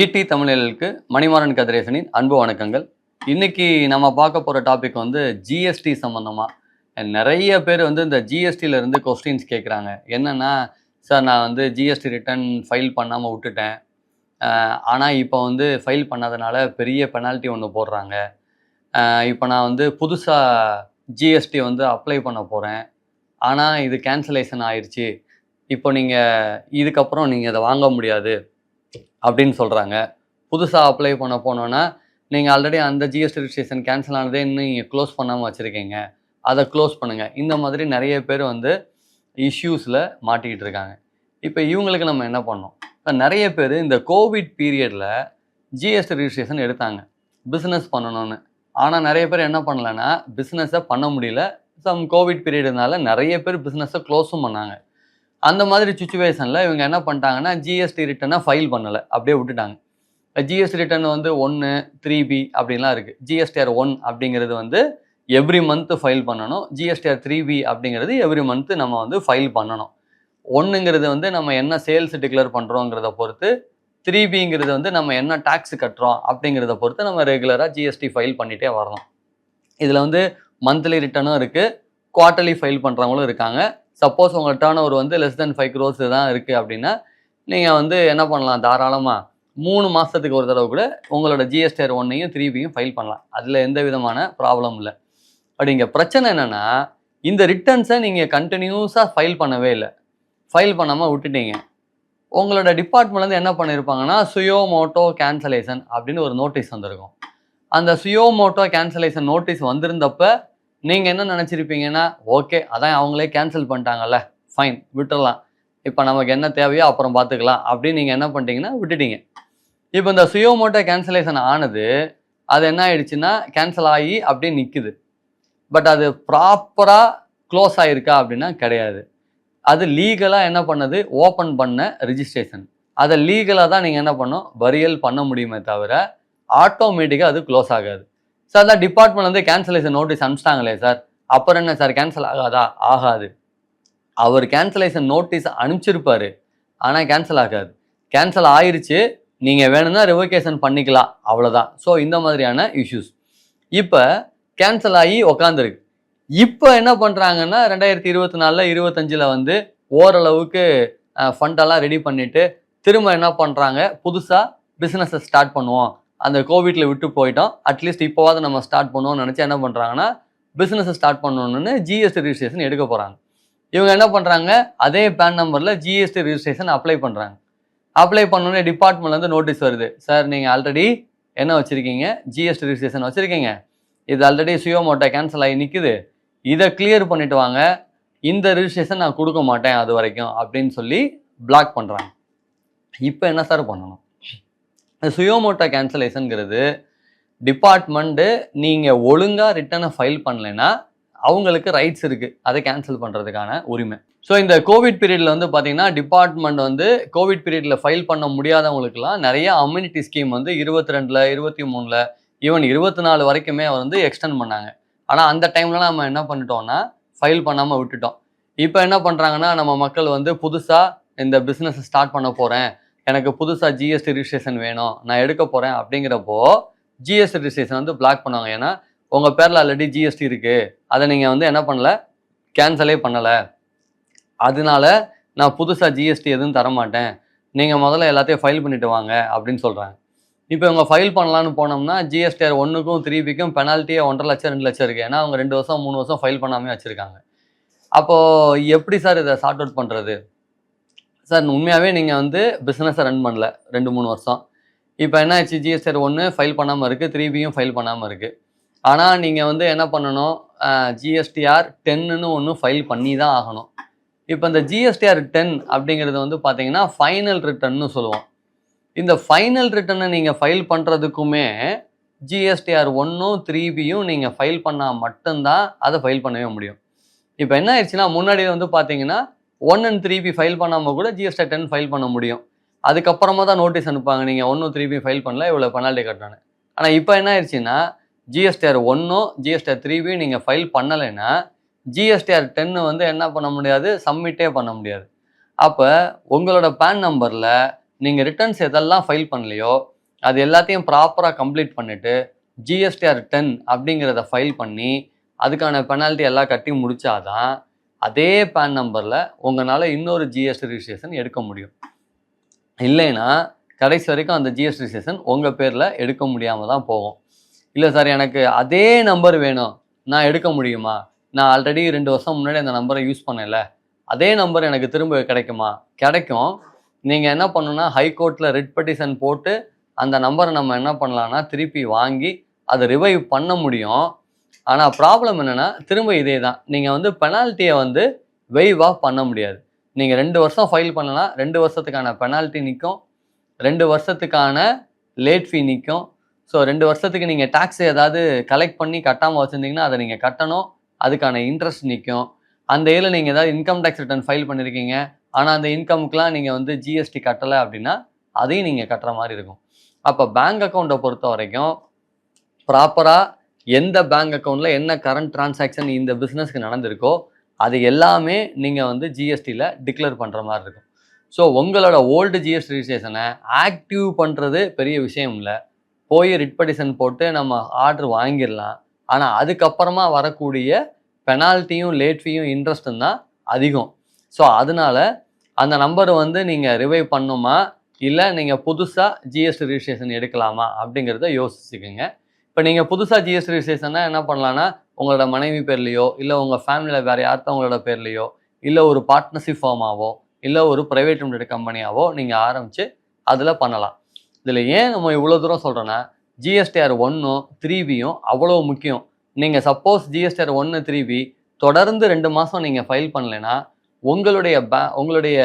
ED தமிழர்களுக்கு மணிமாறன் கதிரேசனின் அன்பு வணக்கங்கள். இன்னைக்கு நம்ம பார்க்க போகிற டாபிக் வந்து ஜிஎஸ்டி சம்மந்தமாக நிறைய பேர் வந்து இந்த ஜிஎஸ்டியில் இருந்து கொஸ்டின்ஸ் கேட்குறாங்க என்னென்னா சார் நான் வந்து ஜிஎஸ்டி ரிட்டர்ன் ஃபைல் பண்ணாமல் விட்டுட்டேன். ஆனால் இப்போ வந்து ஃபைல் பண்ணாதனால பெரிய பெனால்ட்டி ஒன்று போடுறாங்க. இப்போ நான் வந்து புதுசாக ஜிஎஸ்டி வந்து அப்ளை பண்ண போகிறேன் ஆனால் இது கேன்சலேஷன் ஆயிடுச்சு இப்போ நீங்கள் இதுக்கப்புறம் நீங்கள் இதை வாங்க முடியாது. அப்படின்னு சொல்கிறாங்க புதுசாக அப்ளை பண்ண போனோன்னா நீங்கள் ஆல்ரெடி அந்த ஜிஎஸ்டி ரிஜிஸ்ட்ரேஷன் கேன்சல் ஆனதே இன்னும் நீங்கள் க்ளோஸ் பண்ணாமல் வச்சுருக்கீங்க. அதை க்ளோஸ் பண்ணுங்கள் இந்த மாதிரி நிறைய பேர் வந்து இஷ்யூஸில் மாட்டிக்கிட்டு இருக்காங்க. இப்போ இவங்களுக்கு நம்ம என்ன பண்ணோம்? இப்போ நிறைய பேர் இந்த கோவிட் பீரியடில் ஜிஎஸ்டி ரிஜிஸ்ட்ரேஷன் எடுத்தாங்க. பிஸ்னஸ் பண்ணணும்னு. ஆனால் நிறைய பேர் என்ன பண்ணலைன்னா பிஸ்னஸை பண்ண முடியல. சம் கோவிட் பீரியடுனால நிறைய பேர் பிஸ்னஸை க்ளோஸும் பண்ணாங்க. அந்த மாதிரி சுச்சுவேஷனில் இவங்க என்ன பண்ணிட்டாங்கன்னா ஜிஎஸ்டி ரிட்டனை ஃபைல் பண்ணலை. அப்படியே விட்டுட்டாங்க. ஜிஎஸ்டி ரிட்டர்ன் வந்து ஒன்று த்ரீ பி அப்படின்லாம் இருக்குது ஜிஎஸ்டிஆர் ஒன் அப்படிங்கிறது வந்து எவ்ரி மந்த்து ஃபைல் பண்ணணும். ஜிஎஸ்டிஆர் த்ரீ பி அப்படிங்கிறது எவ்ரி மந்த்து நம்ம வந்து ஃபைல் பண்ணணும். ஒன்றுங்கிறது வந்து நம்ம என்ன சேல்ஸ் டிக்ளேர் பண்ணுறோங்கிறத பொறுத்து த்ரீ பிங்கிறது வந்து நம்ம என்ன டேக்ஸ் கட்டுறோம் அப்படிங்கிறத பொறுத்து நம்ம ரெகுலராக ஜிஎஸ்டி ஃபைல் பண்ணிகிட்டே வரணும் இதில் வந்து மந்த்லி ரிட்டர்னும் இருக்குது குவார்ட்டர்லி ஃபைல் பண்ணுறவங்களும் இருக்காங்க. சப்போஸ் உங்கள் டேர்ன் ஓவர் வந்து லெஸ் தென் ஃபைவ் க்ரோஸ் தான் இருக்குது அப்படின்னா நீங்கள் வந்து என்ன பண்ணலாம்? தாராளமாக மூணு மாதத்துக்கு ஒரு தடவை கூட உங்களோட ஜிஎஸ்டிஆர் ஒன்னையும் த்ரீ பியும் ஃபைல் பண்ணலாம். அதில் எந்த விதமான ப்ராப்ளம் இல்லை. அப்படிங்க பிரச்சனை என்னென்னா இந்த ரிட்டர்ன்ஸை நீங்கள் கண்டினியூஸாக ஃபைல் பண்ணவே இல்லை. ஃபைல் பண்ணாமல் விட்டுட்டீங்க. உங்களோட டிபார்ட்மெண்ட்லேருந்து என்ன பண்ணியிருப்பாங்கன்னா சுயோ மோட்டோ கேன்சலேஷன் அப்படின்னு ஒரு நோட்டீஸ் வந்திருக்கும். அந்த சுயோ மோட்டோ கேன்சலேஷன் நோட்டீஸ் வந்திருந்தப்ப நீங்கள் என்ன நினச்சிருப்பீங்கன்னா ஓகே அதான் அவங்களே கேன்சல் பண்ணிட்டாங்கல்ல ஃபைன் விட்டுடலாம் இப்போ நமக்கு என்ன தேவையோ அப்புறம் பார்த்துக்கலாம் அப்படின்னு நீங்கள் என்ன பண்ணிட்டீங்கன்னா விட்டுட்டீங்க. இப்போ இந்த சுயோமோட்டோ கேன்சலேஷன் ஆனது அது என்ன ஆயிடுச்சுன்னா கேன்சல் ஆகி அப்படியே நிற்குது பட் அது ப்ராப்பராக க்ளோஸ் ஆகிருக்கா அப்படின்னா கிடையாது. அது லீகலாக என்ன பண்ணது? ஓப்பன் பண்ண ரிஜிஸ்ட்ரேஷன் அதை லீகலாக தான் நீங்கள் என்ன பண்ணணும்? வரியல் பண்ண முடியுமே தவிர ஆட்டோமேட்டிக்காக அது க்ளோஸ் ஆகாது. சார் தான் டிபார்ட்மெண்ட் வந்து கேன்சலேஷன் நோட்டீஸ் அனுப்பிச்சிட்டாங்களே சார். அப்புறம் என்ன சார் கேன்சல் ஆகாதா? ஆகாது. அவர் கேன்சலேஷன் நோட்டீஸ் அனுப்பிச்சிருப்பாரு. ஆனால் கேன்சல் ஆகாது. கேன்சல் ஆயிருச்சு. நீங்கள் வேணும்னா ரிவோகேஷன் பண்ணிக்கலாம். அவ்வளோதான் ஸோ இந்த மாதிரியான இஷ்யூஸ் இப்போ கேன்சல் ஆகி உக்காந்துருக்கு. இப்போ என்ன பண்ணுறாங்கன்னா ரெண்டாயிரத்தி இருபத்தி நாலில் இருபத்தஞ்சில் வந்து ஓரளவுக்கு ஃபண்டெல்லாம் ரெடி பண்ணிவிட்டு திரும்ப என்ன பண்ணுறாங்க புதுசாக பிஸ்னஸை ஸ்டார்ட் பண்ணுவோம். அந்த கோவிட்ல விட்டு போயிட்டோம். அட்லீஸ்ட் இப்போவாது நம்ம ஸ்டார்ட் பண்ணுவோம்னு நினச்சி என்ன பண்ணுறாங்கன்னா பிஸ்னஸை ஸ்டார்ட் பண்ணணும்னு ஜிஎஸ்டி ரிஜிஸ்ட்ரேஷன் எடுக்க போகிறாங்க இவங்க என்ன பண்ணுறாங்க அதே பேன் நம்பரில் ஜிஎஸ்டி ரிஜிஸ்ட்ரேஷன் அப்ளை பண்ணுறாங்க அப்ளை பண்ணோன்னே டிபார்ட்மெண்ட்லேருந்து நோட்டீஸ் வருது. சார் நீங்கள் ஆல்ரெடி என்ன வச்சுருக்கீங்க? ஜிஎஸ்டி ரிஜிஸ்ட்ரேஷன் வச்சுருக்கீங்க. இது ஆல்ரெடி சுயோமோட்டோ கேன்சல் ஆகி நிற்குது இதை கிளியர் பண்ணிட்டு வாங்க. இந்த ரிஜிஸ்ட்ரேஷன் நான் கொடுக்க மாட்டேன் அது வரைக்கும் அப்படின்னு சொல்லி பிளாக் பண்ணுறாங்க இப்போ என்ன சார் பண்ணணும்? சுயோமோட்டோ கேன்சலேஷனுங்கிறது டிபார்ட்மெண்ட்டு நீங்கள் ஒழுங்காக ரிட்டனை ஃபைல் பண்ணலைன்னா அவங்களுக்கு ரைட்ஸ் இருக்குது அதை கேன்சல் பண்ணுறதுக்கான உரிமை. ஸோ இந்த கோவிட் பீரியடில் வந்து பார்த்தீங்கன்னா டிபார்ட்மெண்ட் வந்து கோவிட் பீரியடில் ஃபைல் பண்ண முடியாதவங்களுக்குலாம் நிறைய அம்யூனிட்டி ஸ்கீம் வந்து இருபத்தி ரெண்டில் இருபத்தி மூணில் ஈவன் இருபத்தி நாலு வரைக்குமே வந்து எக்ஸ்டெண்ட் பண்ணாங்க. ஆனால் அந்த டைமில் நம்ம என்ன பண்ணிட்டோம்னா ஃபைல் பண்ணாமல் விட்டுட்டோம். இப்போ என்ன பண்ணுறாங்கன்னா நம்ம மக்கள் வந்து புதுசாக இந்த பிஸ்னஸ் ஸ்டார்ட் பண்ண போகிறேன் எனக்கு புதுசாக ஜிஎஸ்டி ரிஜிஸ்ட்ரேஷன் வேணும் நான் எடுக்க போகிறேன் அப்படிங்கிறப்போ ஜிஎஸ்டி ரிஜிஸ்ட்ரேஷன் வந்து பிளாக் பண்ணுவாங்க. ஏன்னா உங்கள் பேரில் ஆல்ரெடி ஜிஎஸ்டி இருக்குது அதை நீங்கள் வந்து என்ன பண்ணல? கேன்சலே பண்ணலை. அதனால நான் புதுசாக ஜிஎஸ்டி எதுவும் தர மாட்டேன் நீங்கள் முதல்ல எல்லாத்தையும் ஃபைல் பண்ணிட்டு வாங்க அப்படின்னு சொல்கிறாங்க இப்போ இவங்க ஃபைல் பண்ணலான்னு போனோம்னா ஜிஎஸ்டிஆர் ஒன்றுக்கும் த்ரீ பிக்கும் பெனால்ட்டியே ஒன்றரை லட்சம் ரெண்டு லட்சம் இருக்குது ஏன்னா அவங்க ரெண்டு வருஷம் மூணு வருஷம் ஃபைல் பண்ணாமே வச்சுருக்காங்க. அப்போது எப்படி சார் இதை சார்ட் அவுட் பண்ணுறது சார் உண்மையாகவே நீங்கள் வந்து பிஸ்னஸை ரன் பண்ணல ரெண்டு மூணு வருஷம். இப்போ என்ன ஆச்சு ஜிஎஸ்ஆர் ஒன்று ஃபைல் பண்ணாமல் இருக்குது த்ரீ பியும் ஃபைல் பண்ணாமல் இருக்குது ஆனால் நீங்கள் வந்து என்ன பண்ணணும் ஜிஎஸ்டிஆர் டென்னுன்னு ஒன்று ஃபைல் பண்ணி தான் ஆகணும். இப்போ இந்த ஜிஎஸ்டிஆர் டென் அப்படிங்கிறது வந்து பார்த்தீங்கன்னா ஃபைனல் ரிட்டர்ன்னு சொல்லுவோம். இந்த ஃபைனல் ரிட்டர்னை நீங்கள் ஃபைல் பண்ணுறதுக்குமே ஜிஎஸ்டிஆர் ஒன்றும் த்ரீ பியும் நீங்கள் ஃபைல் பண்ணால் மட்டும்தான் அதை ஃபைல் பண்ணவே முடியும். இப்போ என்ன ஆயிடுச்சுன்னா முன்னாடி வந்து பார்த்தீங்கன்னா one and three B file பண்ணாமல் கூட ஜிஎஸ்டி டென் ஃபைல் பண்ண முடியும். அதுக்கப்புறமா தான் நோட்டீஸ் அனுப்பாங்க நீங்கள் ஒன்றும் த்ரீ பி ஃபைல் பண்ணல இவ்வளோ பெனால்ட்டி கட்டணும் ஆனால் இப்போ என்ன ஆயிடுச்சுன்னா ஜிஎஸ்டிஆர் ஒன்றும் ஜிஎஸ்டிஆர் த்ரீ பி நீங்கள் ஃபைல் பண்ணலைன்னா ஜிஎஸ்டிஆர் டென்னு வந்து என்ன பண்ண முடியாது? சப்மிட்டே பண்ண முடியாது. அப்போ உங்களோட பேன் நம்பரில் நீங்கள் ரிட்டர்ன்ஸ் எதெல்லாம் ஃபைல் பண்ணலையோ அது எல்லாத்தையும் ப்ராப்பராக கம்ப்ளீட் பண்ணிவிட்டு ஜிஎஸ்டிஆர் டென் அப்படிங்கிறத ஃபைல் பண்ணி அதுக்கான பெனால்ட்டி எல்லாம் கட்டி முடிச்சாதான் அதே பேன் நம்பரில் உங்களால் இன்னொரு ஜிஎஸ்டி ரிஜிஸ்ட்ரேஷன் எடுக்க முடியும். இல்லைன்னா கடைசி வரைக்கும் அந்த ஜிஎஸ்டி ரிஜிஸ்ட்ரேஷன் உங்கள் பேரில் எடுக்க முடியாமல் தான் போகும். இல்லை சார் எனக்கு அதே நம்பர் வேணும். நான் எடுக்க முடியுமா? நான் ஆல்ரெடி ரெண்டு வருஷம் முன்னாடி அந்த நம்பரை யூஸ் பண்ணல அதே நம்பர் எனக்கு திரும்ப கிடைக்குமா? கிடைக்கும். நீங்கள் என்ன பண்ணணும்னா ஹைகோர்ட்டில் ரிட் பெட்டிஷன் போட்டு அந்த நம்பரை நம்ம என்ன பண்ணலான்னா திருப்பி வாங்கி அதை ரிவைவ் பண்ண முடியும். ஆனால் ப்ராப்ளம் என்னென்னா திரும்ப இதே தான் நீங்கள் வந்து பெனால்ட்டியை வந்து வெய்வ் ஆஃப் பண்ண முடியாது. நீங்கள் ரெண்டு வருஷம் ஃபைல் பண்ணலாம். ரெண்டு வருஷத்துக்கான பெனால்ட்டி நிற்கும் ரெண்டு வருஷத்துக்கான லேட் ஃபீ நிற்கும் ஸோ ரெண்டு வருஷத்துக்கு நீங்கள் டேக்ஸ் ஏதாவது கலெக்ட் பண்ணி கட்டாமல் வச்சுருந்தீங்கன்னா அதை நீங்கள் கட்டணும். அதுக்கான இன்ட்ரெஸ்ட் நிற்கும் அந்த இதில் நீங்கள் ஏதாவது இன்கம் டேக்ஸ் ரிட்டர்ன் ஃபைல் பண்ணியிருக்கீங்க ஆனால் அந்த இன்கமுக்கெலாம் நீங்கள் வந்து ஜிஎஸ்டி கட்டலை அப்படின்னா அதையும் நீங்கள் கட்டுற மாதிரி இருக்கும். அப்போ பேங்க் அக்கௌண்ட்டை பொறுத்த வரைக்கும் ப்ராப்பராக எந்த பேங்க் அக்கௌண்ட்டில் என்ன கரண்ட் டிரான்சாக்ஷன் இந்த பிஸ்னஸ்க்கு நடந்திருக்கோ அது எல்லாமே நீங்கள் வந்து ஜிஎஸ்டியில் டிக்ளேர் பண்ணுற மாதிரி இருக்கும். ஸோ உங்களோட ஓல்டு ஜிஎஸ்டி ரிஜிஸ்ட்ரேஷனை ஆக்டிவ் பண்ணுறது பெரிய விஷயம் இல்லை. போய் ரிட்படிஷன் போட்டு நம்ம ஆர்டர் வாங்கிடலாம். ஆனால் அதுக்கப்புறமா வரக்கூடிய பெனால்ட்டியும் லேட் ஃபீயும் இன்ட்ரெஸ்ட்டும் தான் அதிகம். ஸோ அதனால அந்த நம்பர் வந்து நீங்கள் ரிவைவ் பண்ணுமா? இல்லை நீங்கள் புதுசாக ஜிஎஸ்டி ரிஜிஸ்ட்ரேஷன் எடுக்கலாமா? அப்படிங்கிறத யோசிச்சுக்கோங்க. இப்போ நீங்கள் புதுசாக ஜிஎஸ்டி ரிஜிஸ்ட்ரேஷன்னா என்ன பண்ணலான்னா உங்களோட மனைவி பேர்லேயோ இல்லை உங்கள் ஃபேமிலியில் வேறு யார்த்தவங்களோட பேர்லேயோ இல்லை ஒரு பார்ட்னர்ஷிப் ஃபார்மாவோ இல்லை ஒரு ப்ரைவேட் லிமிடெட் கம்பெனியாவோ நீங்கள் ஆரம்பித்து அதில் பண்ணலாம். இதில் ஏன் நம்ம இவ்வளோ தூரம் சொல்கிறோன்னா ஜிஎஸ்டிஆர் ஒன்றும் த்ரீ பியும் அவ்வளோ முக்கியம். நீங்கள் சப்போஸ் ஜிஎஸ்டிஆர் ஒன்று த்ரீ பி தொடர்ந்து ரெண்டு மாதம் நீங்கள் ஃபைல் பண்ணலைன்னா உங்களுடைய பே உங்களுடைய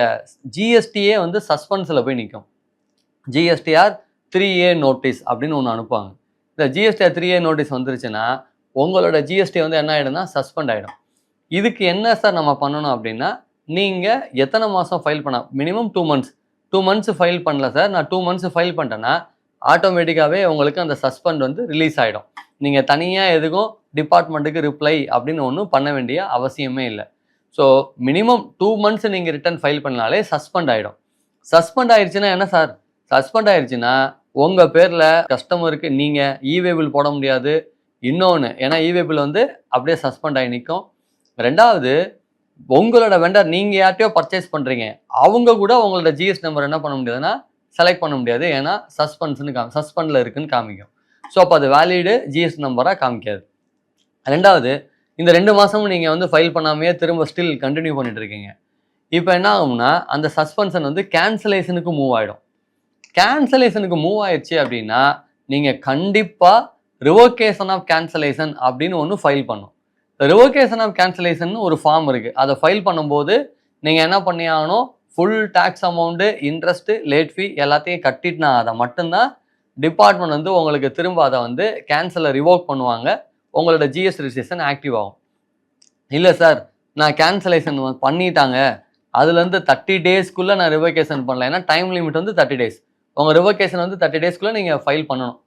ஜிஎஸ்டியே வந்து சஸ்பென்ஸில் போய் நிற்கும் ஜிஎஸ்டிஆர் த்ரீ ஏ நோட்டீஸ் அப்படின்னு ஒன்று அனுப்புவாங்க. இந்த ஜிஎஸ்டி த்ரீ ஏ நோட்டீஸ் வந்துருச்சுன்னா உங்களோட ஜிஎஸ்டி வந்து என்ன ஆகிடும்னா சஸ்பெண்ட் ஆகிடும் இதுக்கு என்ன சார் நம்ம பண்ணணும் அப்படின்னா நீங்கள் எத்தனை மாதம் ஃபைல் பண்ண minimum two months two months file பண்ணல சார் நான் டூ மந்த்ஸ் ஃபைல் பண்ணிட்டேன்னா ஆட்டோமேட்டிக்காகவே உங்களுக்கு அந்த சஸ்பெண்ட் வந்து ரிலீஸ் ஆகிடும் நீங்கள் தனியாக எதுக்கும் டிபார்ட்மெண்ட்டுக்கு ரிப்ளை அப்படின்னு ஒன்றும் பண்ண வேண்டிய அவசியமே இல்லை. ஸோ மினிமம் டூ மந்த்ஸ் நீங்கள் ரிட்டர்ன் ஃபைல் பண்ணாலே சஸ்பெண்ட் ஆகிடும் சஸ்பெண்ட் ஆயிடுச்சுன்னா என்ன சார் சஸ்பெண்ட் ஆயிடுச்சுன்னா உங்கள் பேரில் கஸ்டமருக்கு நீங்கள் இவே பில் போட முடியாது. இன்னொன்று ஏன்னா இவே பில் வந்து அப்படியே சஸ்பெண்ட் ஆகி நிற்கும் ரெண்டாவது உங்களோட வெண்டர் நீங்கள் யார்ட்டையோ பர்ச்சேஸ் பண்ணுறீங்க அவங்க கூட உங்களோட ஜிஎஸ் நம்பர் என்ன பண்ண முடியாதுன்னா செலக்ட் பண்ண முடியாது. ஏன்னா சஸ்பென்ஸ்னு காமி சஸ்பெண்டில் இருக்குன்னு காமிக்கும். ஸோ அப்போ அது வேலிடு ஜிஎஸ் நம்பராக காமிக்காது. ரெண்டாவது இந்த ரெண்டு மாதமும் நீங்கள் வந்து ஃபைல் பண்ணாமையே திரும்ப ஸ்டில் கண்டினியூ பண்ணிட்டு இருக்கீங்க. இப்போ என்ன ஆகும்னா அந்த சஸ்பென்ஷன் வந்து கேன்சலேஷனுக்கு மூவ் ஆகிடும் கேன்சலேஷனுக்கு மூவ் ஆயிடுச்சு அப்படின்னா நீங்கள் கண்டிப்பாக ரிவோகேஷன் ஆஃப் கேன்சலேஷன் அப்படின்னு ஒன்று ஃபைல் பண்ணும். ரிவோகேஷன் ஆஃப் கேன்சலேஷன் ஒரு ஃபார்ம் இருக்குது அதை ஃபைல் பண்ணும்போது நீங்கள் என்ன பண்ணி ஆகணும் full tax amount interest late fee எல்லாத்தையும் கட்டிட்டுனா அதை மட்டும்தான் டிபார்ட்மெண்ட் வந்து உங்களுக்கு திரும்ப அதை வந்து கேன்சலை ரிவோக் பண்ணுவாங்க. உங்களோட ஜிஎஸ் ரிஜிஸ்ட்ரேஷன் ஆக்டிவ் ஆகும். இல்லை சார் நான் கேன்சலேஷன் பண்ணிட்டாங்க. அதுலேருந்து தேர்ட்டி டேஸ்க்குள்ளே நான் ரிவோகேஷன் பண்ணல. ஏன்னா டைம் லிமிட் வந்து தேர்ட்டி டேஸ் உங்கள் ரிவோகேஷன் வந்து தேர்ட்டி டேஸ்க்குள்ளே நீங்கள் ஃபைல் பண்ணணும்.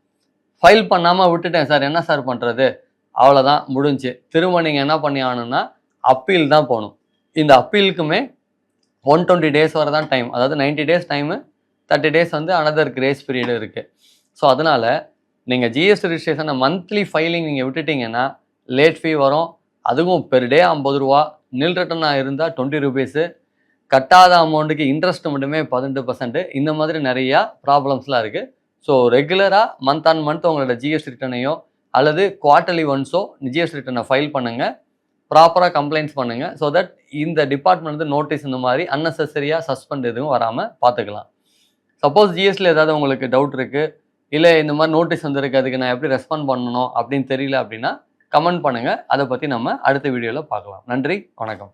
ஃபைல் பண்ணாமல் விட்டுட்டேன் சார். என்ன சார் பண்ணுறது அவ்வளோதான் முடிஞ்சு. திரும்ப நீங்கள் என்ன பண்ணி ஆகணும்னா அப்பீல் தான் போகணும். இந்த அப்பீலுக்குமே ஒன் டுவெண்ட்டி டேஸ் வரை தான் டைம் அதாவது ninety days time thirty days வந்து அனதர் கிரேஸ் பீரியடு இருக்குது ஸோ அதனால் நீங்கள் ஜிஎஸ்டி ரிஜிஸ்ட்ரேஷனை மந்த்லி ஃபைலிங் நீங்கள் விட்டுட்டீங்கன்னா லேட் ஃபீ வரும். அதுவும் பெர் டே ஐம்பது ரூபா. நில் ரிட்டனாக இருந்தால் டுவெண்ட்டி ருபீஸு கட்டாத அமௌண்ட்டுக்கு இன்ட்ரெஸ்ட் மட்டுமே பதினெட்டு பர்சன்ட் இந்த மாதிரி நிறையா ப்ராப்ளம்ஸ்லாம் இருக்குது ஸோ ரெகுலராக மந்த் ஆன் மந்த் உங்களோட ஜிஎஸ்டி ரிட்டர்னையோ அல்லது குவார்ட்டர்லி ஒன்ஸோ ஜிஎஸ்டி ரிட்டர்னை ஃபைல் பண்ணுங்கள் ப்ராப்பராக கம்ப்ளைண்ட்ஸ் பண்ணுங்கள் ஸோ தட் இந்த டிபார்ட்மெண்ட் வந்து நோட்டீஸ் இந்த மாதிரி அன்னெசரியாக சஸ்பெண்ட் எதுவும் வராமல் பார்த்துக்கலாம் சப்போஸ் ஜிஎஸ்டியில் ஏதாவது உங்களுக்கு டவுட் இருக்குது இல்லை இந்த மாதிரி நோட்டீஸ் வந்திருக்கு அதுக்கு நான் எப்படி ரெஸ்பாண்ட் பண்ணணும் அப்படின்னு தெரியல அப்படின்னா கமெண்ட் பண்ணுங்கள் அதை பற்றி நம்ம அடுத்த வீடியோவில் பார்க்கலாம். நன்றி வணக்கம்.